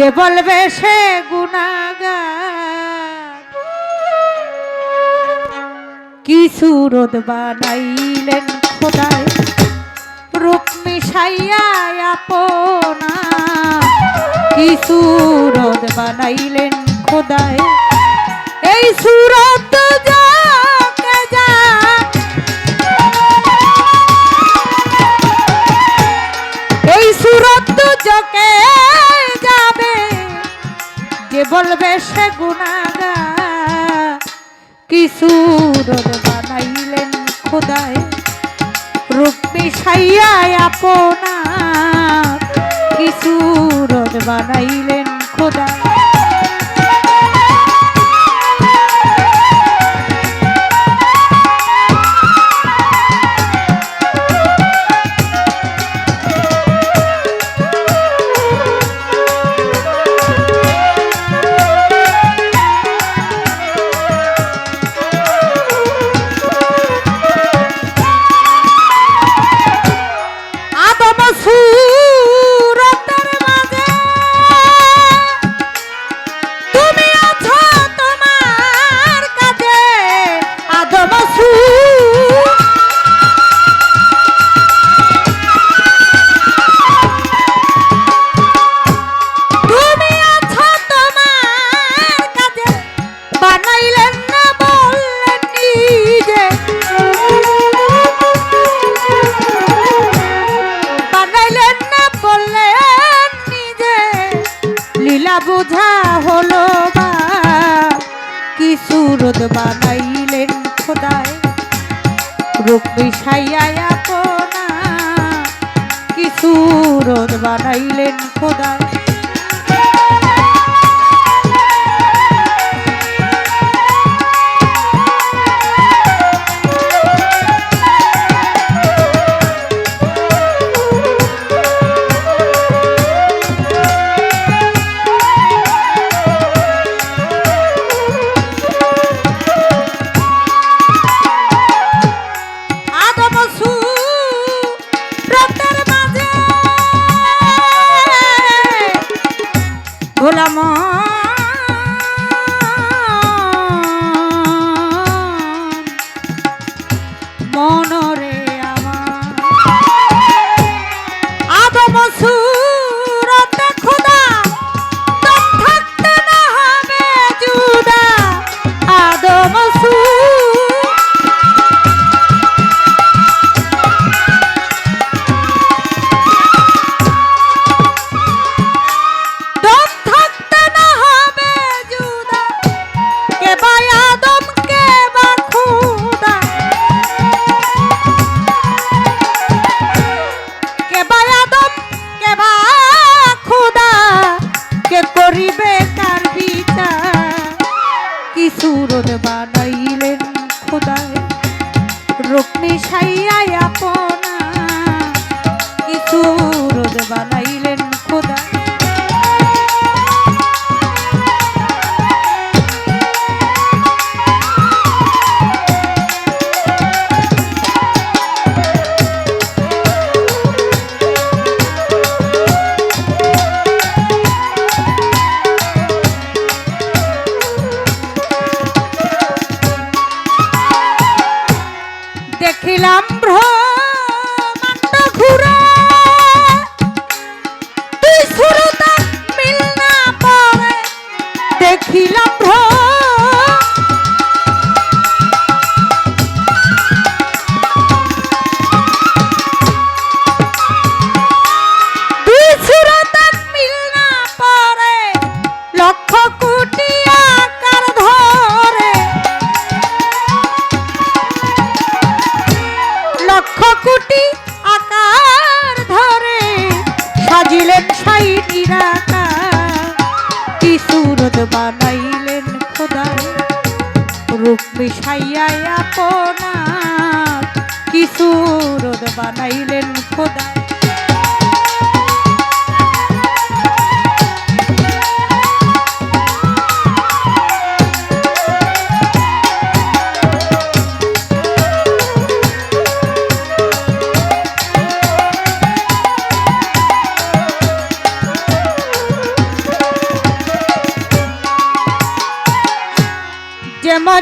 যে বলবে সে গুণাগার। কিছু রোদ বানাইলেন খোদায় রুক্মি সাইয়া আপনা কিছু রোদ বানাইলেন খোদায়, এই সুরত বলবে সে গুণাগা কিছু বানাইলেন খোদায় রূপ মিশাইয়া আপনা কিছু বানাইলেন খোদায় হলো বা কি সুরত বানাইলেন খোদায়। রূপ মিশাইয়া আপনা কি সুরত বানাইলেন খোদায়।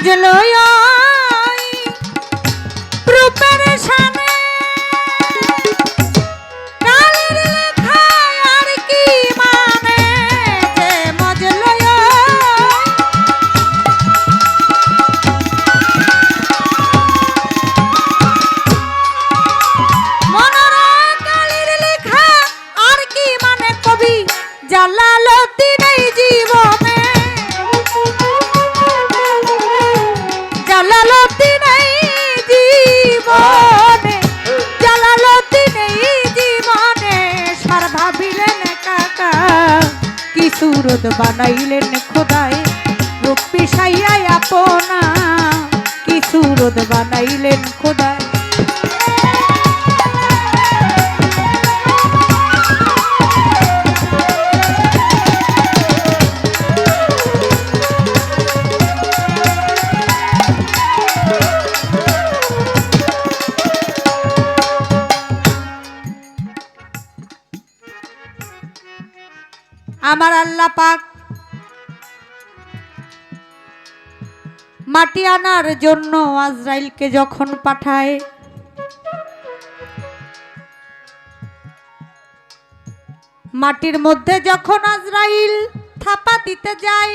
মজলো বানাইলেন খোদায় আমার আল্লাহ পাক মাটি আনার জন্য আজরাইলকে যখন পাঠায়, মাটির মধ্যে যখন আজরাইল থাপা দিতে যায়,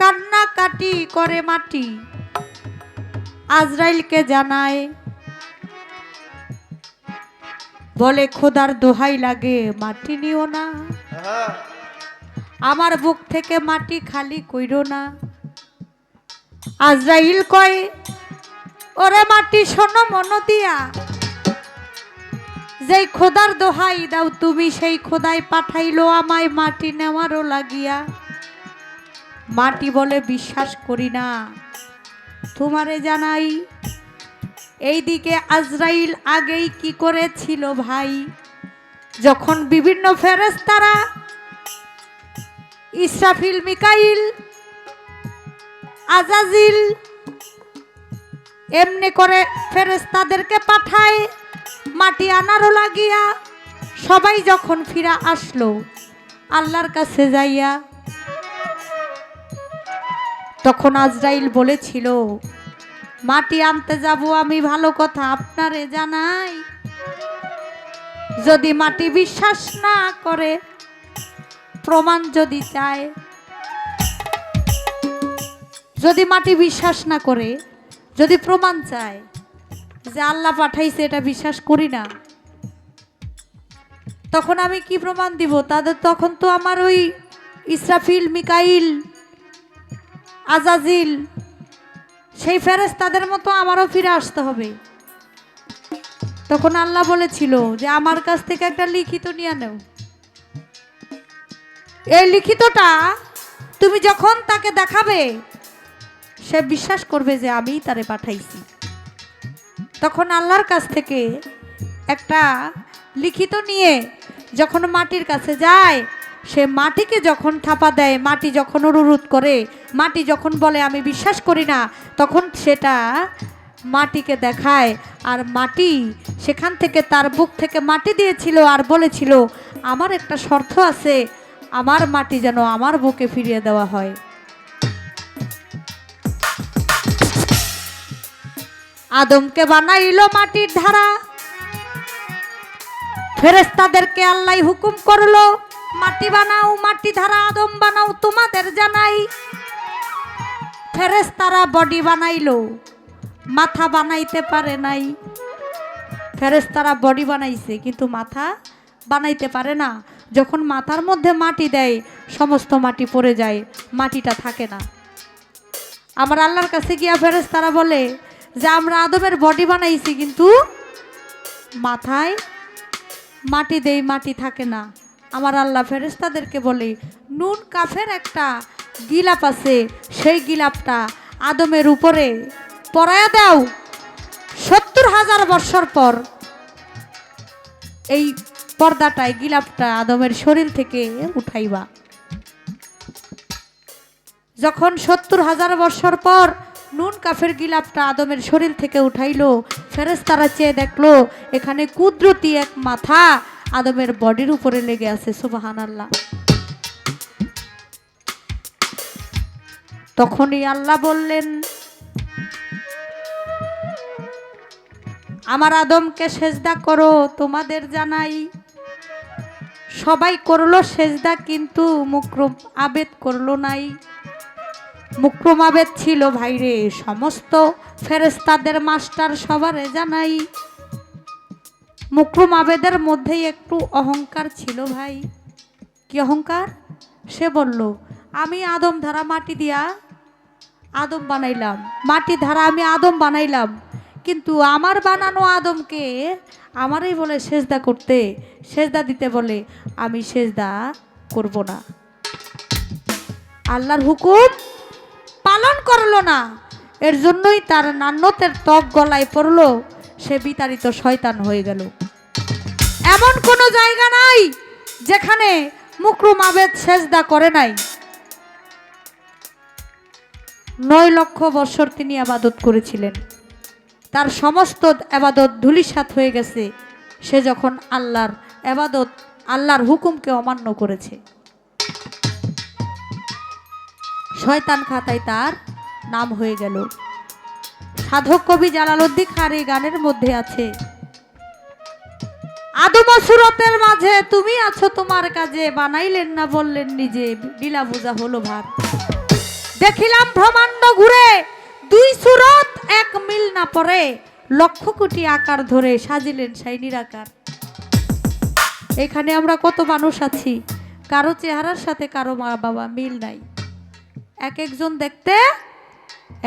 কান্নাকাটি করে মাটি। আজরাইলকে জানায়, বলে, খোদার দোহাই লাগে, মাটি নিও না। আমার বুক থেকে মাটি খালি কইরো না। আজরাইল কয়, ওরে মাটি শোনো মন দিয়া। যেই খোদার দোহাই দাও তুমি, সেই খোদাই পাঠাইলো আমায় মাটি নেওয়ারও লাগিয়া। মাটি বলে বিশ্বাস করি না। তোমারে জানাই, এইদিকে আজরাইল আগেই কি করেছিল ভাই? যখন বিভিন্ন ফেরেস্তারা ইসরাফিল, মিকাইল আজাজিল। এমনি করে ফেরেস্তাদেরকে পাঠায়, মাটি আনারও লাগিয়া সবাই যখন ফিরা আসলো, আল্লাহর কাছে যাইয়া তখন আজরাইল বলেছিল, মাটি আনতে যাব আমি, ভালো কথা আপনারে জানাই। যদি মাটি বিশ্বাস না করে, প্রমাণ যদি চায় যদি মাটি বিশ্বাস না করে, যদি প্রমাণ চায় যে আল্লাহ পাঠাইছে এটা বিশ্বাস করি না, তখন আমি কি প্রমাণ দিব? তাদের তখন তো আমার ওই ইসরাফিল, মিকাইল, আজাজিল, সেই ফেরেস তাদের মতো আমারও ফিরে আসতে হবে। তখন আল্লাহ বলেছিল যে আমার কাছ থেকে একটা লিখিত নিয়ে নেও। এই লিখিতটা তুমি যখন তাকে দেখাবে সে বিশ্বাস করবে যে আমিই তারে পাঠাইছি। তখন আল্লাহর কাছ থেকে একটা লিখিত নিয়ে যখন মাটির কাছে যায়, সে মাটিকে যখন থাপা দেয়, মাটি যখন অনুরোধ করে, মাটি যখন বলে, আমি বিশ্বাস করি না, তখন সেটা মাটিকে দেখায়। আর মাটি সেখান থেকে তার বুক থেকে মাটি দিয়েছিল আর বলেছিল, আমার একটা শর্ত আছে, আমার মাটি যেন আমার বুকে ফিরিয়ে দেওয়া হয়। আদমকে বানাইলো মাটির ধারা। ফেরেস্তাদেরকে আল্লাহ হুকুম করল, মাটি বানাও, মাটি ধারা, আদম বানাও, তোমাদের জানাই। ফেরেস্তারা বডি বানাইলো, মাথা বানাইতে পারে নাই। ফেরেস্তারা বডি বানাইছে, কিন্তু মাথা বানাইতে পারে না। যখন মাথার মধ্যে মাটি দেয়, সমস্ত মাটি পড়ে যায়, মাটিটা থাকে না। আমার আল্লাহর কাছে গিয়া ফেরেস্তারা বলে যে আমরা আদমের বডি বানাইছি কিন্তু মাথায় মাটি দেই, মাটি থাকে না। আমার আল্লাহ ফেরেস্তাদেরকে বলে, নুন কাফের একটা গিলাপ আছে, সেই গিলাপটা আদমের উপরে পরায়া দাও। সত্তর হাজার বৎসর পর এই পর্দাটায় গিলাপটা আদমের শরীর থেকে উঠাইবা। যখন সত্তর হাজার বৎসর পর নুন কাফের গিলাপটা আদমের শরীর থেকে উঠাইলো ফেরেস্তারা চেয়ে দেখল, এখানে কুদরতি এক মাথা আদমের বডির উপরে লেগে আছে সুবাহান আল্লাহ তখনই আল্লাহ বললেন, আমার আদমকে সেজদা করো, তোমাদের জানাই। সবাই করল সেজদা, কিন্তু মুক্রম আবেদ করল নাই। মুক্রম আবেদ ছিল ভাইরে, সমস্ত ফেরেস্তাদের মাস্টার সবারে জানাই। মুক্রম আবেদের মধ্যেই একটু অহংকার ছিল ভাই। কি অহংকার? সে বলল, আমি আদম ধারা মাটি দিয়া আদম বানাইলাম। মাটি ধারা আমি আদম বানাইলাম। কিন্তু আমার বানানো আদমকে আমারই বলে সেজদা করতে, সেজদা দিতে বলে আমি সেজদা করব না। আল্লাহর হুকুম? পালন করল না। এর জন্যই তার নান্যতের ত্বক গলায় পড়ল, সে বিতাড়িত শয়তান হয়ে গেল। এমন কোনো জায়গা নাই যেখানে মুকরুম আবেদ সেজদা করে নাই। নয় লক্ষ বছর তিনি আবাদত করেছিলেন। তার সমস্ত আবাদত ধুলিসাত হয়ে গেছে। সে যখন আল্লাহর আবাদত, আল্লাহর হুকুমকে অমান্য করেছে। শয়তান খাতায় তার নাম হয়ে গেল। সাধক কবি জালালউদ্দিন খান এই গানের মধ্যে আছে, আদম সুরতের মাঝে তুমি আছো তোমার কাজে, বানাইলেন না বললেন নিজে, লীলা বোঝা হলো ভাত দেখিলাম ব্রহ্মাণ্ড ঘুরে, দুই সুরত এক মিল না পরে লক্ষ কোটি আকার ধরে সাজিলেন সেই নিরাকার এখানে আমরা কত মানুষ আছি, কারও চেহারার সাথে কারও মা বাবা মিল নাই। এক একজন দেখতে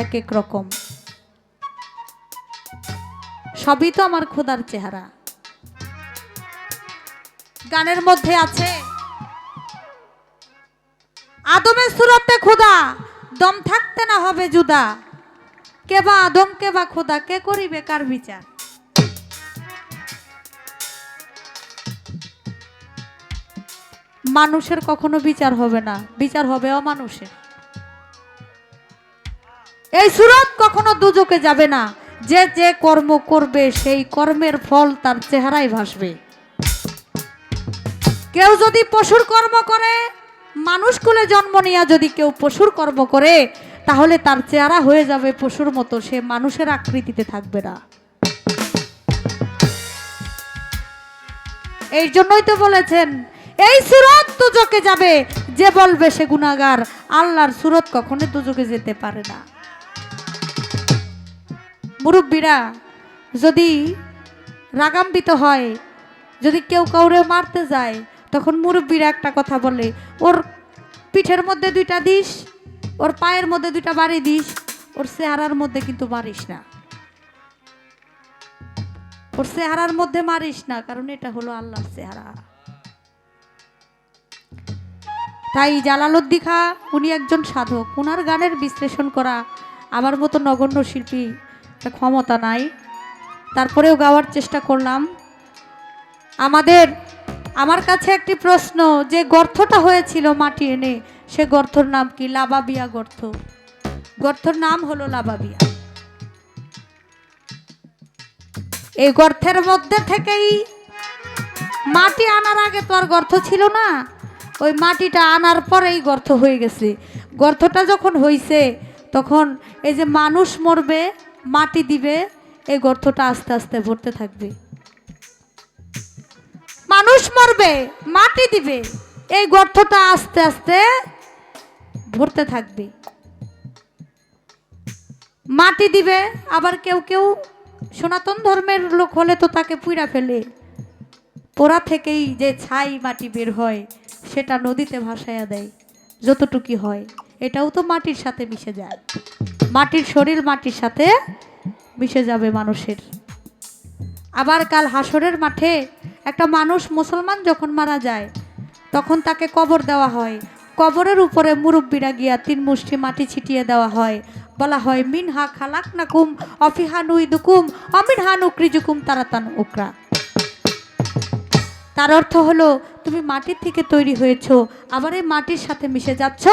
এক এক রকম। সবই তো আমার খোদার চেহারা। গানের মধ্যে আছে, আদমের সুরতে খোদা, দম থাকতে না হবে জুদা কে বা আদম, কে বা খোদা, কে করিবে কার বিচার? মানুষের কখনো বিচার হবে না, বিচার হবে অমানুষের। এই সুরত কখনো দুজকে যাবে না। যে যে কর্ম করবে, সেই কর্মের ফল তার চেহারায় ভাসবে। কেউ যদি পশুর কর্ম করে, মানুষ কুলে জন্ম নিয়ে যদি কেউ পশুর কর্ম করে, তাহলে তার চেহারা হয়ে যাবে পশুর মতো, সে মানুষের আকৃতিতে থাকবে না। এই জন্যই তো বলেছেন, এই সুরত দুজকে যাবে, যে বলবে সে গুণাগার আল্লাহর সুরত কখনো দুজকে যেতে পারে না। মুরব্বীরা, যদি রাগাম্বিত হয়, যদি কেউ কাউরে মারতে যায়, তখন মুরব্বীরা একটা কথা বলে, ওর পিঠের মধ্যে দুইটা দিস, ওর পায়ের মধ্যে দুইটা বাড়ি দিস, ওর চেহারার মধ্যে কিন্তু মারিস না। ওর চেহারার মধ্যে মারিস না, কারণ এটা হলো আল্লাহর চেহারা। তাই জালালুদ্দিখা উনি একজন সাধক। ওনার গানের বিশ্লেষণ করা আমার মতো নগণ্য শিল্পী ক্ষমতা নাই। তারপরেও গাওয়ার চেষ্টা করলাম। আমাদের, আমার কাছে একটি প্রশ্ন, যে গর্তটা হয়েছিল মাটি এনে, সে গর্তর নাম কি? লাবাবিয়া গর্ত। গর্তর নাম হলো লাবাবিয়া। এই গর্তের মধ্যে থেকেই মাটি আনার আগে তো আর গর্ত ছিল না। ওই মাটিটা আনার পরেই গর্ত হয়ে গেছে। গর্তটা যখন হইছে, তখন এই যে মানুষ মরবে মাটি দিবে, এই গর্তটা আস্তে আস্তে ভরতে থাকবে। মানুষ মরবে, মাটি দিবে, এই গর্তটা আস্তে আস্তে ভরতে থাকবে। মাটি দিবে, আবার কেউ কেউ সনাতন ধর্মের লোক হলে তো তাকে পুইরা ফেলে। পোড়া থেকেই যে ছাই মাটি বের হয়, সেটা নদীতে ভাসাইয়া দেয়, যতটুকি হয়, এটাও তো মাটির সাথে মিশে যায়। মাটির শরীর মাটির সাথে মিশে যাবে মানুষের। আবার কাল হাসরের মাঠে একটা মানুষ মুসলমান যখন মারা যায়, তখন তাকে কবর দেওয়া হয়। কবরের উপরে মুরব্বীরা গিয়া তিন মুষ্টি মাটি ছিটিয়ে দেওয়া হয়। বলা হয়, মিনহা খালাক নাকুম অফিহা নুই দুকুম, অমিনহা নুকরিজুকুম তারাতান উকরা। তার অর্থ হলো তুমি মাটির থেকে তৈরি হয়েছো, আবার এই মাটির সাথে মিশে যাচ্ছ?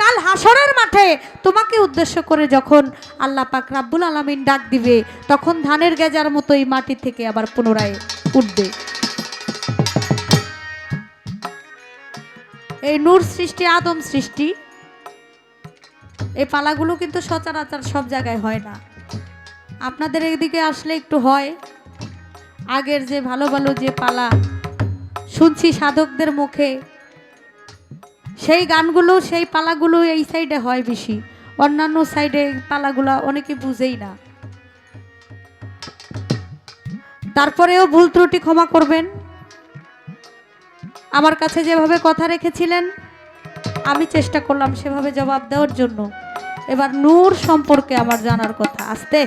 কাল হাসরের মাঠে তোমাকে উদ্দেশ্য করে যখন আল্লাহ পাক রাব্বুল আলামিন ডাক দিবে, তখন ধানের গেজার মতো এই মাটি থেকে আবার পুনরায় উঠবে। এই নূর সৃষ্টি, আদম সৃষ্টি, এই পালাগুলো কিন্তু সচরাচর সব জায়গায় হয় না। আপনাদের এদিকে আসলে একটু হয়। আগের যে ভালো ভালো যে পালা শুনছি সাধকদের মুখে। সেই গানগুলো, সেই পালাগুলো এই সাইডে হয় বেশি। অন্যান্য সাইডে পালাগুলো অনেকে বুঝেই না। তারপরেও ভুল ত্রুটি ক্ষমা করবেন। আমার কাছে যেভাবে কথা রেখেছিলেন, আমি চেষ্টা করলাম সেভাবে জবাব দেওয়ার জন্য। এবার নূর সম্পর্কে আমার জানার কথা। আসতে।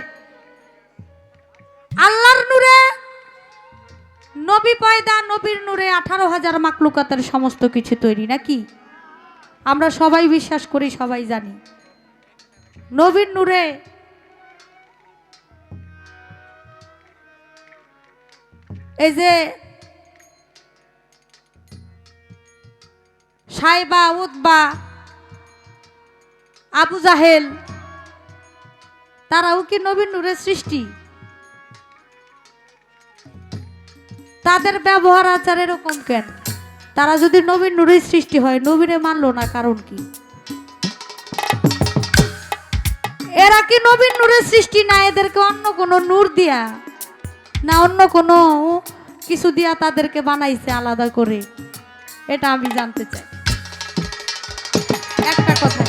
নবী পয়দা, নবীর নূরে আঠারো হাজার মাকলুকাতের সমস্ত কিছু তৈরি নাকি? আমরা সবাই বিশ্বাস করি, সবাই জানি। নবীর নূরে এই যে সাইবা উদ্বা আবু জাহেল, তারাও কি নবীন নূরের সৃষ্টি? তাদের ব্যবহার আচার এরকম কেন? তারা যদি নবীন নূরের সৃষ্টি হয় নবীনে মানলো না, কারণ কি? এরা কি নবীন নূরের সৃষ্টি না, এদেরকে অন্য কোনো নূর দিয়া, না অন্য কোনো কিছু দিয়া তাদেরকে বানাইছে আলাদা করে? এটা আমি জানতে চাই। একটা কথা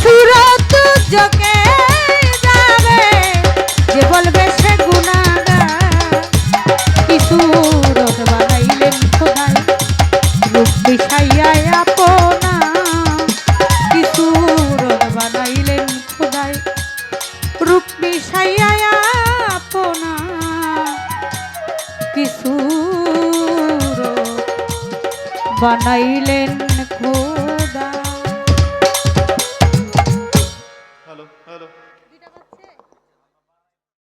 সুরত যোগে যাবে। যে বলবে